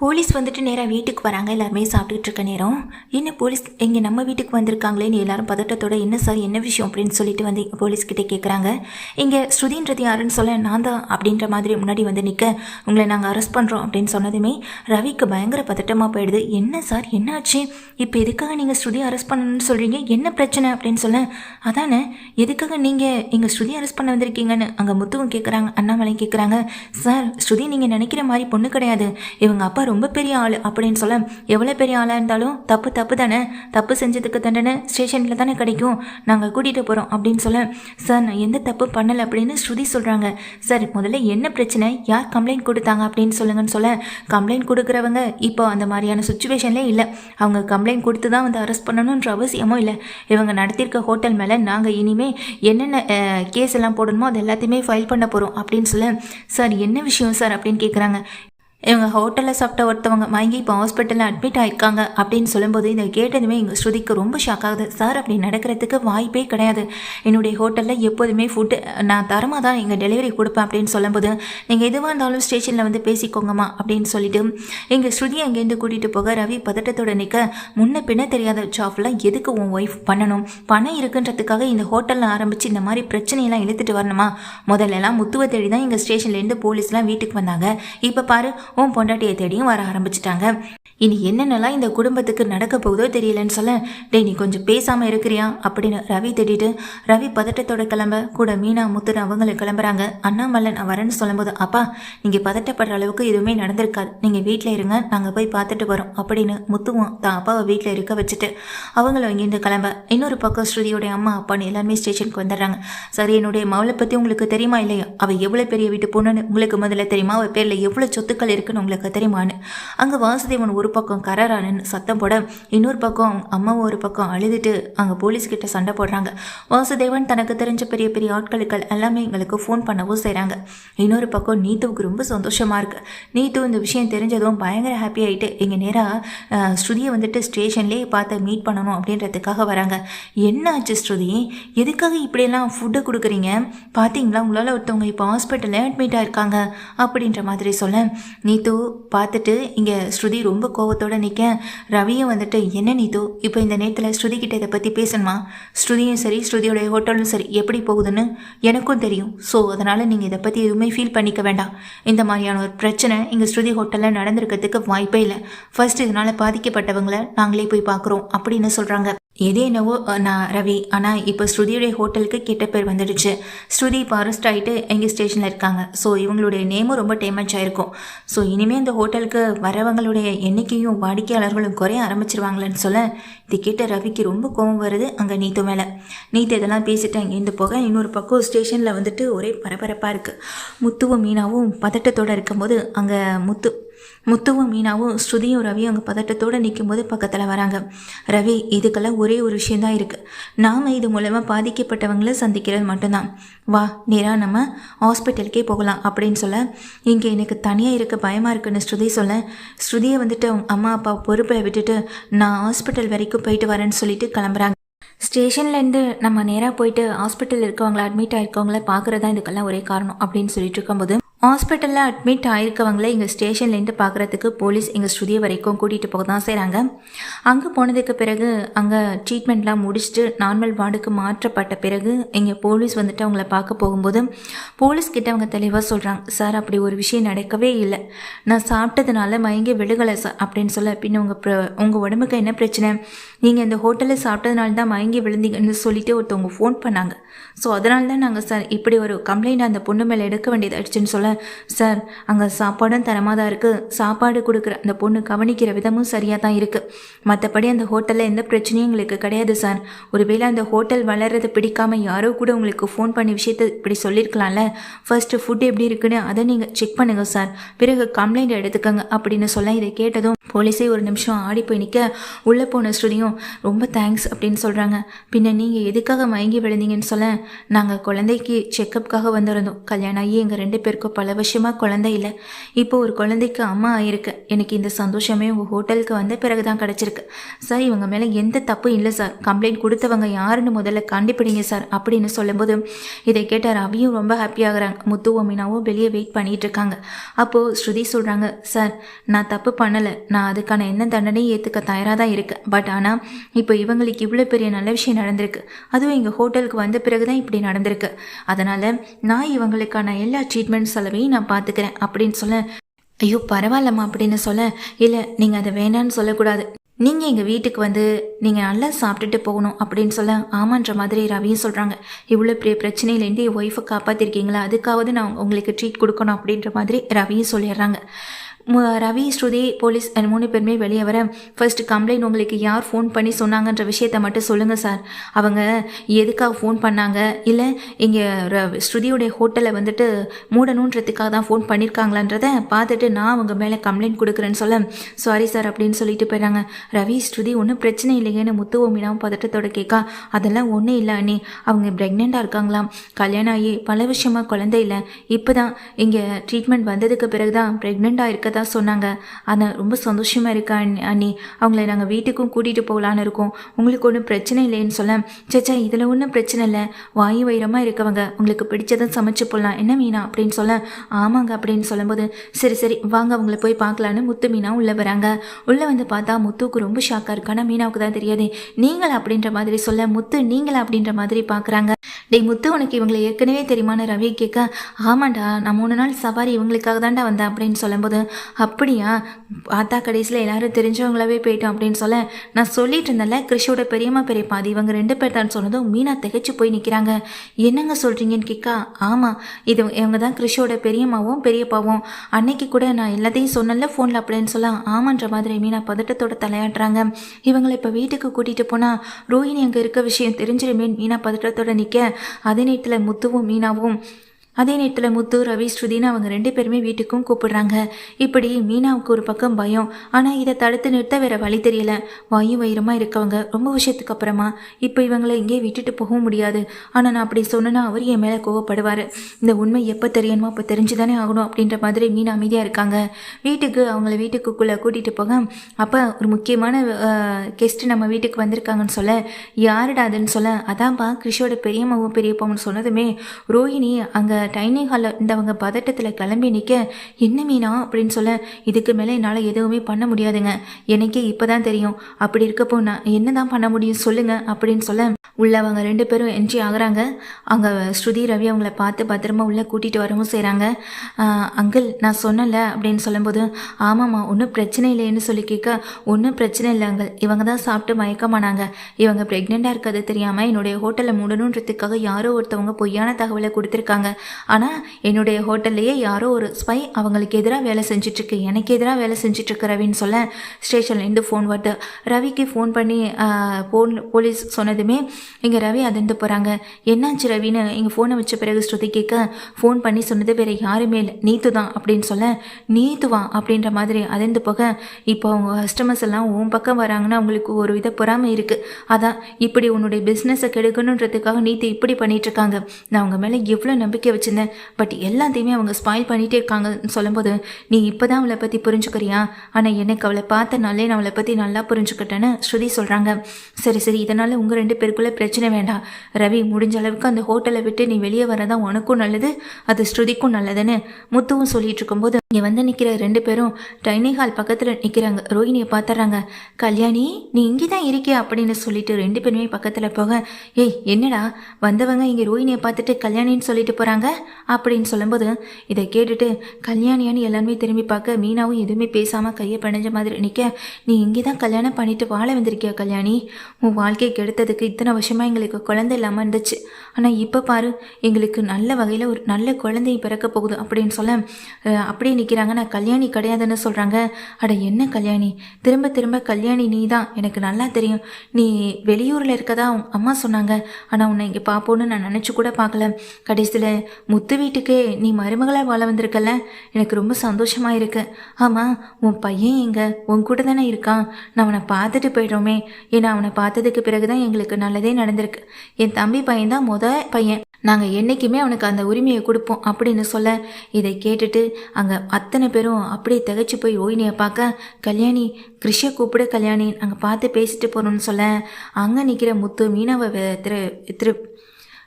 Police வந்துட்டு நேராக வீட்டுக்கு வராங்க. எல்லாருமே சாப்பிட்டுட்டு இருக்க நேரம். என்ன போலீஸ் இங்கே நம்ம வீட்டுக்கு வந்திருக்காங்களேன்னு எல்லாரும் பதட்டத்தோட என்ன சார் என்ன விஷயம்? அப்படின்னு சொல்லிட்டு வந்து போலீஸ் கிட்டே கேட்குறாங்க இங்கே ஸ்ருதின்றது யாருன்னு சொல்ல நான் தான் அப்படின்ற மாதிரி முன்னாடி வந்து நிற்க உங்களை நாங்கள் அரெஸ்ட் பண்ணுறோம் அப்படின்னு சொன்னதுமே ரவிக்கு பயங்கர பதட்டமாக போயிடுது. என்ன சார் என்னாச்சு? இப்போ எதுக்காக நீங்கள் ஸ்ருதி அரெஸ்ட் பண்ணணும்னு சொல்கிறீங்க என்ன பிரச்சனை? அப்படின்னு சொல்ல அதானே எதுக்காக நீங்கள் எங்கள் ஸ்ருதி அரெஸ்ட் பண்ண வந்திருக்கீங்கன்னு? அங்கே முத்துவும் கேட்குறாங்க அண்ணாமலையும் கேட்குறாங்க சார் ஸ்ருதி நீங்கள் நினைக்கிற மாதிரி பொண்ணு கிடையாது. இவங்க அப்பா ரொம்ப பெரிய ஆள் அப்படின்னு சொல்ல எவ்வளோ பெரிய ஆளாக இருந்தாலும் தப்பு தப்பு தானே? தப்பு செஞ்சதுக்கு தண்டனை ஸ்டேஷனில் தானே கிடைக்கும். நாங்கள் கூட்டிகிட்டு போகிறோம் அப்படின்னு சொல்ல சார் நான் எந்த தப்பு பண்ணலை அப்படின்னு ஸ்ருதி சொல்கிறாங்க சார் முதல்ல என்ன பிரச்சனை? யார் கம்ப்ளைண்ட் கொடுத்தாங்க? அப்படின்னு சொல்லுங்கன்னு சொல்ல கம்ப்ளைண்ட் கொடுக்குறவங்க இப்போ அந்த மாதிரியான சுச்சுவேஷன்லேயே இல்லை. அவங்க கம்ப்ளைண்ட் கொடுத்து தான் வந்து அரெஸ்ட் பண்ணணுன்ற அவசியமும் இல்லை. இவங்க நடத்தியிருக்க ஹோட்டல் மேலே நாங்கள் இனிமேல் என்னென்ன கேஸ் எல்லாம் போடணுமோ அது எல்லாத்தையுமே ஃபைல் பண்ண போகிறோம் அப்படின்னு சொல்ல சார் என்ன விஷயம் சார்? அப்படின்னு கேட்குறாங்க இவங்க ஹோட்டலில் சாப்பிட்ட ஒருத்தவங்க வாங்கி இப்போ ஹாஸ்பிட்டலில் அட்மிட் ஆயிருக்காங்க. அப்படின்னு சொல்லும்போது இதை கேட்டதுமே எங்கள் ஸ்ருதிக்கு ரொம்ப ஷாக் ஆகுது. சார் அப்படி நடக்கிறதுக்கு வாய்ப்பே கிடையாது. என்னுடைய ஹோட்டலில் எப்போதுமே ஃபுட்டு நான் தரமாக தான் எங்கள் டெலிவரி கொடுப்பேன். அப்படின்னு சொல்லும்போது நீங்கள் எதுவாக இருந்தாலும் ஸ்டேஷனில் வந்து பேசிக்கோங்கம்மா. அப்படின்னு சொல்லிட்டு எங்கள் ஸ்ருதி அங்கேருந்து கூட்டிகிட்டு போக ரவி பதட்டத்தோட நிற்க முன்ன பின்ன தெரியாத ஜாப்லாம் எதுக்கு உன் ஒய்ஃப் பண்ணணும்? பணம் இருக்குன்றதுக்காக இந்த ஹோட்டலில் ஆரம்பித்து இந்த மாதிரி பிரச்சனையெல்லாம் இழுத்துட்டு வரணுமா? முதல்லலாம் முத்துவ தேடி தான் எங்கள் ஸ்டேஷன்லேருந்து போலீஸ்லாம் வீட்டுக்கு வந்தாங்க. இப்போ பாரு உன் பொண்டாட்டியை தேடியும் வர ஆரம்பிச்சிட்டாங்க. இனி என்னென்னலாம் இந்த குடும்பத்துக்கு நடக்க போகுதோ தெரியலன்னு சொல்ல டேய் நீ கொஞ்சம் பேசாமல் இருக்கிறியா? அப்படின்னு ரவி தேடிட்டு ரவி பதட்டத்தோட கிளம்ப கூட மீனா முத்துன்னு அவங்கள கிளம்புறாங்க. அண்ணாமலை நான் வரேன்னு சொல்லும்போது அப்பா நீங்கள் பதட்டப்படுற அளவுக்கு எதுவுமே நடந்திருக்காது. நீங்கள் வீட்டில் இருங்க நாங்கள் போய் பார்த்துட்டு வரோம் அப்படின்னு முத்துவும் தான் அப்பாவை வீட்டில் இருக்க வச்சுட்டு அவங்கள இங்கேருந்து கிளம்ப. இன்னொரு பக்கம் ஸ்ருதியோடைய அம்மா அப்பான்னு எல்லாருமே ஸ்டேஷனுக்கு வந்துடுறாங்க. சரி என்னுடைய மவளை பற்றி உங்களுக்கு தெரியுமா இல்லையா? அவள் எவ்வளோ பெரிய வீட்டு பொண்ணுன்னு உங்களுக்கு முதல்ல தெரியுமா? அவள் பேரில் எவ்வளோ சொத்துக்கள் இருக்குன்னு உங்களுக்கு தெரியுமான்னு. அங்கே வாசுதேவன் ஒரு பக்கம் கரரானன்னு சத்தம் போட இன்னொரு பக்கம் அம்மாவும் ஒரு பக்கம் அழுதுட்டு அங்கே போலீஸ்கிட்ட சண்டை போடுறாங்க. வாசுதேவன் தனக்கு தெரிஞ்ச பெரிய பெரிய ஆட்களுக்கள் எல்லாமே எங்களுக்கு ஃபோன் பண்ணவும் செய்கிறாங்க இன்னொரு பக்கம் நீத்துவுக்கு ரொம்ப சந்தோஷமாக இருக்கு. நீத்து இந்த விஷயம் தெரிஞ்சதும் பயங்கர ஹாப்பி ஆகிட்டு இங்கே நேராக ஸ்ருதியை வந்துட்டு ஸ்டேஷன்லேயே பார்த்து மீட் பண்ணணும் அப்படின்றதுக்காக வராங்க. என்ன ஆச்சு ஸ்ருதி? எதுக்காக இப்படியெல்லாம் ஃபுட்டை கொடுக்குறீங்க? பார்த்தீங்களா உங்களால் ஒருத்தவங்க இப்போ ஹாஸ்பிட்டலில் அட்மிட் ஆயிருக்காங்க அப்படின்ற மாதிரி சொல்ல நீத்து பார்த்துட்டு இங்கே ஸ்ருதி ரொம்ப கோவத்தோடு நிற்க ரவியும் வந்துட்டு என்ன நீத்து? இப்போ இந்த நேரத்தில் ஸ்ருதி கிட்ட இதை பற்றி பேசணுமா? ஸ்ருதியும் சரி ஸ்ருதியோடைய ஹோட்டலும் சரி எப்படி போகுதுன்னு எனக்கும் தெரியும். ஸோ அதனால் நீங்கள் இதை பற்றி எதுவுமே ஃபீல் பண்ணிக்க வேண்டாம். இந்த மாதிரியான ஒரு பிரச்சனை இங்கே ஸ்ருதி ஹோட்டலில் நடந்திருக்கிறதுக்கு வாய்ப்பே இல்லை. ஃபர்ஸ்ட் இதனால் பாதிக்கப்பட்டவங்களை நாங்களே போய் பார்க்குறோம் அப்படின்னு சொல்கிறாங்க எது என்னவோ நான் ரவி ஆனால் இப்போ ஸ்ருதியுடைய ஹோட்டலுக்கு கெட்ட பேர் வந்துடுச்சு. ஸ்ருதி இப்போ அரெஸ்ட் ஆகிட்டு எங்கள் ஸ்டேஷனில் இருக்காங்க. ஸோ இவங்களுடைய நேமும் ரொம்ப டேமேஜ் ஆயிருக்கும். ஸோ இனிமேல் இந்த ஹோட்டலுக்கு வரவங்களுடைய எண்ணிக்கையும் வாடிக்கையாளர்களும் குறைய ஆரம்பிச்சிருவாங்களேன்னு சொல்ல இது கேட்ட ரவிக்கு ரொம்ப கோபம் வருது அங்கே நீத்து மேலே. நீத்து இதெல்லாம் பேசிட்டு அங்கேருந்து போக இன்னொரு பக்கம் ஸ்டேஷனில் வந்துட்டு ஒரே பரபரப்பாக இருக்குது முத்துவும் மீனாவும் பதட்டத்தோடு இருக்கும்போது அங்கே முத்து முத்துவும் மீனாவும் ஸ்ருதியும் ரவியும் அங்கே பதட்டத்தோடு நிற்கும்போது பக்கத்தில் வராங்க. ரவி இதுக்கெல்லாம் ஒரே ஒரு விஷயந்தான் இருக்குது நாம் இது மூலமாக பாதிக்கப்பட்டவங்கள சந்திக்கிறது மட்டும்தான். வா நேராக நம்ம ஹாஸ்பிட்டலுக்கே போகலாம் அப்படின்னு சொல்ல இங்கே எனக்கு தனியாக இருக்க பயமாக இருக்குன்னு ஸ்ருதி சொல்ல ஸ்ருதியை வந்துட்டு அவங்க அம்மா அப்பா பொறுப்பை விட்டுட்டு நான் ஹாஸ்பிட்டல் வரைக்கும் போயிட்டு வரேன்னு சொல்லிட்டு கிளம்புறாங்க. ஸ்டேஷன்லேருந்து நம்ம நேராக போயிட்டு ஹாஸ்பிட்டல் இருக்கவங்கள அட்மிட் ஆயிருக்கவங்கள பார்க்குறதா இதுக்கெல்லாம் ஒரே காரணம் அப்படின்னு சொல்லிட்டு இருக்கும்போது ஹாஸ்பிட்டலில் அட்மிட் ஆயிருக்கவங்கள எங்கள் ஸ்டேஷன்லேருந்து பார்க்குறதுக்கு போலீஸ் எங்கள் ஸ்ருதியை வரைக்கும் கூட்டிகிட்டு போக தான் செய்கிறாங்க அங்கே போனதுக்கு பிறகு அங்கே ட்ரீட்மெண்ட்லாம் முடிச்சுட்டு நார்மல் வார்டுக்கு மாற்றப்பட்ட பிறகு இங்கே போலீஸ் வந்துட்டு அவங்கள பார்க்க போகும்போது போலீஸ்கிட்ட அவங்க தெளிவாக சொல்கிறாங்க சார் அப்படி ஒரு விஷயம் நடக்கவே இல்லை. நான் சாப்பிட்டதுனால மயங்கி விழுகலை சார் அப்படின்னு சொல்ல பின்ன உங்கள் ப்ர உங்கள் உடம்புக்கு என்ன பிரச்சனை? நீங்கள் இந்த ஹோட்டலில் சாப்பிட்டதுனால தான் மயங்கி விழுந்தீங்கன்னு சொல்லிட்டு ஒருத்தவங்க ஃபோன் பண்ணாங்க. ஸோ அதனால தான் நாங்கள் சார் இப்படி ஒரு கம்ப்ளைண்ட் அந்த பொண்ணு மேலே எடுக்க வேண்டியதாகிடுச்சுன்னு சொல்ல சார் அங்கே சாப்பாடும் தரமாக தான் இருக்குது சாப்பாடு கொடுக்குற அந்த பொண்ணு கவனிக்கிற விதமும் சரியாக தான் இருக்குது மற்றபடி அந்த ஹோட்டலில் எந்த பிரச்சனையும் எங்களுக்கு கிடையாது சார் ஒருவேளை அந்த ஹோட்டல் வளர்றது பிடிக்காமல் யாரோ கூட உங்களுக்கு ஃபோன் பண்ணி விஷயத்த இப்படி சொல்லியிருக்கலாம்ல ஃபர்ஸ்ட்டு ஃபுட் எப்படி இருக்குன்னு அதை நீங்கள் செக் பண்ணுங்கள் சார் பிறகு கம்ப்ளைண்ட் எடுத்துக்கங்க அப்படின்னு சொல்ல இதை கேட்டதும் போலீஸே ஒரு நிமிஷம் ஆடி போய் நிற்க உள்ளே போன ஸ்டுடியும் ரொம்ப தேங்க்ஸ் அப்படின்னு சொல்கிறாங்க பின்ன நீங்கள் எதுக்காக மயங்கி விழுந்தீங்கன்னு சொல்ல நாங்கள் குழந்தைக்கு செக்கப்புக்காக வந்திருந்தோம். கல்யாணம் ஆகி எங்கள் ரெண்டு பேருக்கும் பல வருஷமாக குழந்தை இல்லை. இப்போ ஒரு குழந்தைக்கு அம்மா ஆயிருக்கு. எனக்கு இந்த சந்தோஷமே உங்கள் ஹோட்டலுக்கு வந்த பிறகு தான் கிடச்சிருக்கு. சார் இவங்க மேலே எந்த தப்பும் இல்லை சார். கம்ப்ளைண்ட் கொடுத்தவங்க யாருன்னு முதல்ல கண்டுபிடிங்க சார் அப்படின்னு சொல்லும்போது இதை கேட்ட ரவியும் ரொம்ப ஹாப்பியாகிறாங்க முத்து மீனாவும் வெளியே வெயிட் பண்ணிகிட்டு இருக்காங்க அப்போது ஸ்ருதி சொல்கிறாங்க சார் நான் தப்பு பண்ணலை. நான் அதுக்கான என்ன தண்டனையும் ஏற்றுக்க தயாராக தான் இருக்கேன். பட் ஆனால் இப்போ இவங்களுக்கு இவ்வளோ பெரிய நல்ல விஷயம் நடந்திருக்கு. அதுவும் எங்கள் ஹோட்டலுக்கு வந்த பிறகு தான் இப்படி நடந்திருக்கு. அதனால் நான் இவங்களுக்கான எல்லா ட்ரீட்மெண்ட் செலவையும் நான் பார்த்துக்கிறேன் அப்படின்னு சொல்ல ஐயோ பரவாயில்லம்மா அப்படின்னு சொல்ல இல்லை நீங்கள் அதை வேணான்னு சொல்லக்கூடாது. நீங்கள் எங்கள் வீட்டுக்கு வந்து நீங்கள் நல்லா சாப்பிட்டுட்டு போகணும் அப்படின்னு சொல்ல ஆமான்ற மாதிரி ரவியும் சொல்கிறாங்க இவ்வளோ பெரிய பிரச்சனையிலேருந்து என் ஒய்ஃபை காப்பாற்றிருக்கீங்களா அதுக்காவது நான் உங்களுக்கு ட்ரீட் கொடுக்கணும் அப்படின்ற மாதிரி ரவியும் சொல்லிடுறாங்க. ரவி ஸ்ருதி போலீஸ் அந்த மூணு பேருமே வெளியே வர ஃபர்ஸ்ட் கம்ப்ளைண்ட் உங்களுக்கு யார் ஃபோன் பண்ணி சொன்னாங்கன்ற விஷயத்த மட்டும் சொல்லுங்கள் சார் அவங்க எதுக்காக ஃபோன் பண்ணாங்க? இல்லை இங்கே ஸ்ருதியுடைய ஹோட்டலை வந்துட்டு மூடணுன்றதுக்காக தான் ஃபோன் பண்ணியிருக்காங்களான்றதை பார்த்துட்டு நான் அவங்க மேலே கம்ப்ளைண்ட் கொடுக்குறேன்னு சொல்ல சாரி சார் அப்படின்னு சொல்லிட்டு போயிடுறாங்க. ரவி ஸ்ருதி ஒன்றும் பிரச்சனை இல்லையேன்னு முத்து மீனாவும் பதட்டத்தோட கேட்கா அதெல்லாம் ஒன்றும் இல்லை அண்ணி. அவங்க ப்ரெக்னெண்ட்டாக இருக்காங்களாம். கல்யாணம் ஆகி பல விஷயமா குழந்தை இல்லை. இப்போ தான் இங்கே ட்ரீட்மெண்ட் வந்ததுக்கு பிறகு தான் ப்ரெக்னெண்ட்டாக இருக்கதா சொன்னாங்க. ஆனால் ரொம்ப சந்தோஷமாக இருக்கா அண்ணி- அண்ணி? அவங்கள நாங்கள் வீட்டுக்கும் கூட்டிகிட்டு போகலான்னு இருக்கோம். உங்களுக்கு ஒன்றும் பிரச்சனை இல்லைன்னு சொல்ல. சேச்சா இதில் ஒன்றும் பிரச்சனை இல்லை. வாயு வைரமாக இருக்கவங்க. உங்களுக்கு பிடிச்சதை சமைச்சு போடலாம். என்ன மீனா? அப்படின்னு சொல்ல. ஆமாங்க அப்படின்னு சொல்லும்போது சரி சரி வாங்க அவங்கள போய் பார்க்கலான்னு முத்து மீனா உள்ளே வராங்க. உள்ளே வந்து பார்த்தா முத்துவுக்கு ரொம்ப ஷாக்காக இருக்கு. ஆனால் மீனாவுக்கு தான் தெரியாது. நீங்கள் அப்படின்ற மாதிரி சொல்ல. முத்து நீங்களா அப்படின்ற மாதிரி பார்க்குறாங்க. டேய் முத்து உனக்கு இவங்களை ஏற்கனவே தெரியுமான்னு ரவி கேட்க ஆமாண்டா நான் மூணு நாள் சவாரி இவங்களுக்காக தான்டா வந்தேன் அப்படின்னு சொல்லும்போது அப்படியா? பார்த்தா கடைசியில் எல்லாரும் தெரிஞ்சவங்களாவே போயிட்டோம் அப்படின்னு சொல்ல நான் சொல்லிட்டு இருந்தேன்ல கிருஷியோட பெரியம்மா பெரியப்பா அது இவங்க ரெண்டு பேர் தான் சொன்னதும் மீனா திகைச்சு போய் நிற்கிறாங்க என்னங்க சொல்கிறீங்கன்னு கேட்கா ஆமாம் இது இவங்க தான் கிருஷியோட பெரியம்மாவும் பெரியப்பாவும். அன்னைக்கு கூட நான் எல்லாத்தையும் சொன்னல ஃபோனில் அப்படின்னு சொல்ல ஆமான்ற மாதிரி மீனா பதட்டத்தோட தலையாடுறாங்க இவங்களை இப்போ வீட்டுக்கு கூட்டிகிட்டு போனால் ரோஹிணி அங்கே இருக்க விஷயம் தெரிஞ்சிருமே மீனா பதட்டத்தோட நிற்க அதே நேரத்தில் முத்துவும் மீனாவும் அதே நேரத்தில் முத்து ரவி ஸ்ருதின்னு அவங்க ரெண்டு பேருமே வீட்டுக்கும் கூப்பிடுறாங்க. இப்படி மீனாவுக்கு ஒரு பக்கம் பயம். ஆனால் இதை தடுத்து நிறுத்த வேற வழி தெரியல. வாயு வயிறமாக இருக்கவங்க. ரொம்ப வருஷத்துக்கு அப்புறமா இப்போ இவங்களை இங்கே விட்டுட்டு போகவும் முடியாது. ஆனால் நான் அப்படி சொன்னேன்னா அவர் என் மேலே கோவப்படுவார். இந்த உண்மை எப்போ தெரியணுமோ அப்போ தெரிஞ்சு தானே ஆகணும் அப்படின்ற மாதிரி மீனா அமைதியாக இருக்காங்க. வீட்டுக்கு அவங்கள வீட்டுக்குள்ளே கூட்டிகிட்டு போக அப்போ ஒரு முக்கியமான கெஸ்ட்டு நம்ம வீட்டுக்கு வந்திருக்காங்கன்னு சொல்ல யாருடா அதுன்னு சொல்ல? அதான்ப்பா கிருஷியோட பெரியம்மாவும் பெரியப்பாவும் சொன்னதுமே ரோஹிணி அங்கே டைனிங் ஹாலில் இருந்தவங்க பதட்டத்தில் கிளம்பி நிற்க என்ன மீனா? அப்படின்னு சொல்ல இதுக்கு மேலே என்னால் எதுவுமே பண்ண முடியாதுங்க. எனக்கே இப்போ தான் தெரியும். அப்படி இருக்கப்போ நான் என்ன தான் பண்ண முடியும் சொல்லுங்கள் அப்படின்னு சொல்ல உள்ளவங்க ரெண்டு பேரும் என்ட்ரி ஆகுறாங்க. அங்கே ஸ்ருதி ரவி அவங்கள பார்த்து பத்திரமா உள்ளே கூட்டிகிட்டு வரவும் செய்கிறாங்க அங்கிள் நான் சொன்னல அப்படின்னு சொல்லும்போது ஆமாம்மா ஒன்றும் பிரச்சனை இல்லைன்னு சொல்லி கேட்க ஒன்றும் பிரச்சனை இல்லை அங்கிள். இவங்க தான் சாப்பிட்டு மயக்கமானாங்க. இவங்க ப்ரெக்னெண்ட்டாக இருக்கிறது தெரியாமல் என்னுடைய ஹோட்டலை மூடணுன்றதுக்காக யாரோ ஒருத்தவங்க பொய்யான தகவலை கொடுத்துருக்காங்க. ஆனால் என்னுடைய ஹோட்டல்லையே யாரோ ஒரு ஸ்பை அவங்களுக்கு எதிராக வேலை செஞ்சிட்ருக்கு. எனக்கு எதிராக வேலை செஞ்சிட்ருக்கு ரவின்னு சொல்ல ஸ்டேஷன்லேருந்து ஃபோன் வருது. ரவிக்கு ஃபோன் பண்ணி ஃபோன் போலீஸ் சொன்னதுமே இங்கே ரவி அதிர்ந்து போகிறாங்க என்னாச்சு ரவின்னு எங்கள் ஃபோனை வச்ச பிறகு ஸ்ருதி கேட்க ஃபோன் பண்ணி சொன்னது வேறு யாருமே இல்லை. நீத்து தான் அப்படின்னு சொல்ல நீத்துவா அப்படின்ற மாதிரி அதிர்ந்து போக இப்போ அவங்க கஸ்டமர்ஸ் எல்லாம் உன் பக்கம் வராங்கன்னா அவங்களுக்கு ஒரு வித பொறாமை இருக்குது அதான் இப்படி உன்னுடைய பிஸ்னஸை கெடுக்கணுன்றதுக்காக நீத்து இப்படி பண்ணிகிட்ருக்காங்க நான் அவங்க மேலே எவ்வளோ நம்பிக்கை வச்சுருந்தேன். பட் எல்லாத்தையுமே அவங்க ஸ்பாயில் பண்ணிகிட்டே இருக்காங்கன்னு சொல்லும்போது நீ இப்போ தான் அவளை பற்றி புரிஞ்சுக்கிறியா? ஆனால் எனக்கு அவளை பார்த்தனாலே நான் அவளை பற்றி நல்லா புரிஞ்சுக்கிட்டேன்னு ஸ்ருதி சொல்கிறாங்க சரி சரி இதனால் உங்கள் ரெண்டு பேருக்குள்ளே பிரச்சனை வேண்டாம். ரவி முடிஞ்ச அளவுக்கு அந்த ஹோட்டலை விட்டு நீ வெளியே வரதான் உனக்கும் நல்லது அது ஸ்ருதிக்கும் நல்லதுன்னு முத்துவும் சொல்லிட்டு இருக்கும்போது இங்கே வந்து நிற்கிற ரெண்டு பேரும் டைனிங் ஹால் பக்கத்தில் நிற்கிறாங்க ரோஹிணியை பார்த்துறாங்க கல்யாணி நீ இங்கே தான் இருக்கியா அப்படின்னு சொல்லிட்டு ரெண்டு பேருமே பக்கத்தில் போக ஏய் என்னடா வந்தவங்க இங்கே ரோஹிணியை பார்த்துட்டு கல்யாணின்னு சொல்லிட்டு போகிறாங்க அப்படின்னு சொல்லும்போது இதை கேட்டுட்டு கல்யாணியான்னு எல்லாருமே திரும்பி பார்க்க மீனாவும் எதுவுமே பேசாமல் கையை பிணைஞ்ச மாதிரி நிற்க நீ இங்கே தான் கல்யாணம் பண்ணிட்டு வாழ வந்திருக்கியா கல்யாணி? உன் வாழ்க்கை கெடுத்ததுக்கு இத்தனை வருஷமாக எங்களுக்கு குழந்தை இல்லாமல் இருந்துச்சு. ஆனால் இப்போ பாரு எங்களுக்கு நல்ல வகையில் ஒரு நல்ல குழந்தையை பிறக்க போகுது அப்படின்னு சொல்ல அப்படியே நிற்கிறாங்க நான் கல்யாணி கிடையாதுன்னு சொல்கிறாங்க அட என்ன கல்யாணி? திரும்ப திரும்ப கல்யாணி நீ தான் எனக்கு நல்லா தெரியும். நீ வெளியூரில் இருக்கதா அம்மா சொன்னாங்க. ஆனால் உன்னை இங்கே பார்ப்போன்னு நான் நினச்சி கூட பார்க்கல கடைசியில் முத்து வீட்டுக்கே நீ மருமகளாக வாழ வந்திருக்கல எனக்கு ரொம்ப சந்தோஷமாக இருக்கு. ஆமாம் உன் பையன் எங்கே? உன் கூட தானே இருக்கான். நான் அவனை பார்த்துட்டு போயிடுறோமே. ஏன்னா அவனை பார்த்ததுக்கு பிறகு தான் எங்களுக்கு நல்லதே நடந்திருக்கு. என் தம்பி பையன் தான் முத பையன். நாங்கள் என்றைக்குமே அவனுக்கு அந்த உரிமையை கொடுப்போம் அப்படின்னு சொல்ல இதை கேட்டுட்டு அங்கே அத்தனை பேரும் அப்படியே திகைச்சு போய் ஓயினியை பார்க்க கல்யாணி கிருஷியை கூப்பிட கல்யாணி அங்கே பார்த்து பேசிட்டு போகிறோன்னு சொல்ல. அங்கே நிற்கிற முத்து மீனவ திரு திரு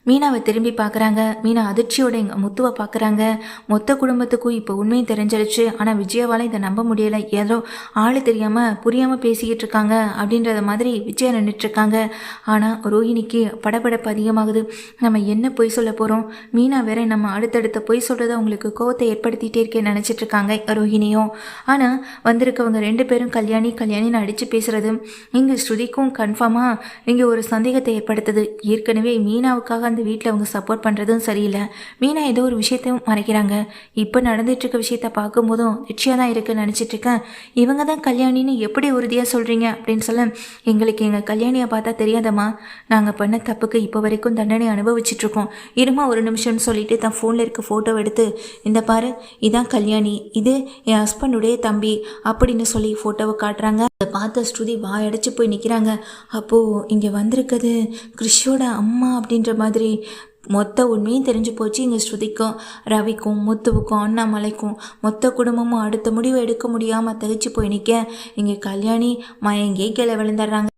மீனாவை திரும்பி பார்க்குறாங்க. மீனா அதிர்ச்சியோட எங்கள் முத்துவை பார்க்குறாங்க. மொத்த குடும்பத்துக்கும் இப்போ உண்மையும் தெரிஞ்சிருச்சு. ஆனால் விஜயாவால் இதை நம்ப முடியலை. ஏதோ ஆள் தெரியாமல் புரியாமல் பேசிக்கிட்டு இருக்காங்க அப்படின்றத மாதிரி விஜயா நின்றுட்டுருக்காங்க ஆனால் ரோஹிணிக்கு படபடப்பு அதிகமாகுது. நம்ம என்ன பொய் சொல்ல போகிறோம் மீனா வேற நம்ம அடுத்தடுத்த பொய் சொல்கிறத அவங்களுக்கு கோவத்தை ஏற்படுத்திட்டே இருக்கேன்னு நினச்சிட்டு இருக்காங்க ரோஹிணியும். ஆனால் வந்திருக்கவங்க ரெண்டு பேரும் கல்யாணி கல்யாணின்னு அடித்து பேசுகிறது இங்கே ஸ்ருதிக்கும் கன்ஃபார்மாக இங்கே ஒரு சந்தேகத்தை ஏற்படுத்துது. ஏற்கனவே மீனாவுக்காக அந்த வீட்டில் அவங்க சப்போர்ட் பண்ணுறதும் சரியில்லை. மீனா ஏதோ ஒரு விஷயத்தையும் மறைக்கிறாங்க. இப்போ நடந்துட்டு இருக்க விஷயத்த பார்க்கும்போதும் நிச்சயம் தான் இருக்குன்னு நினச்சிட்டு இருக்கேன். இவங்க தான் கல்யாணின்னு எப்படி உறுதியாக சொல்கிறீங்க அப்படின்னு சொல்ல எங்களுக்கு எங்கள் கல்யாணியை பார்த்தா தெரியாதம்மா. நாங்கள் பண்ண தப்புக்கு இப்போ வரைக்கும் தண்டனை அனுபவிச்சிட்ருக்கோம் இருமா ஒரு நிமிஷம்னு சொல்லிட்டு தான் ஃபோனில் இருக்க ஃபோட்டோ எடுத்து இந்த பாரு இதான் கல்யாணி இது என் ஹஸ்பண்டுடைய தம்பி அப்படின்னு சொல்லி ஃபோட்டோவை காட்டுறாங்க. அதை பார்த்த ஸ்ருதி வாயடைச்சு போய் நிற்கிறாங்க அப்போது இங்கே வந்திருக்கிறது கிறிஷோட அம்மா அப்படின்ற மாதிரி மொத்த உண்மையும் தெரிஞ்சு போச்சு இங்கே ஸ்ருதிக்கும் ரவிக்கும் முத்துவுக்கும் அண்ணாமலைக்கும். மொத்த குடும்பமும் அடுத்த முடிவு எடுக்க முடியாமல் தவிச்சு போய் நிற்க இங்கே கல்யாணி மயங்கே கீழே விழுந்துடுறாங்க.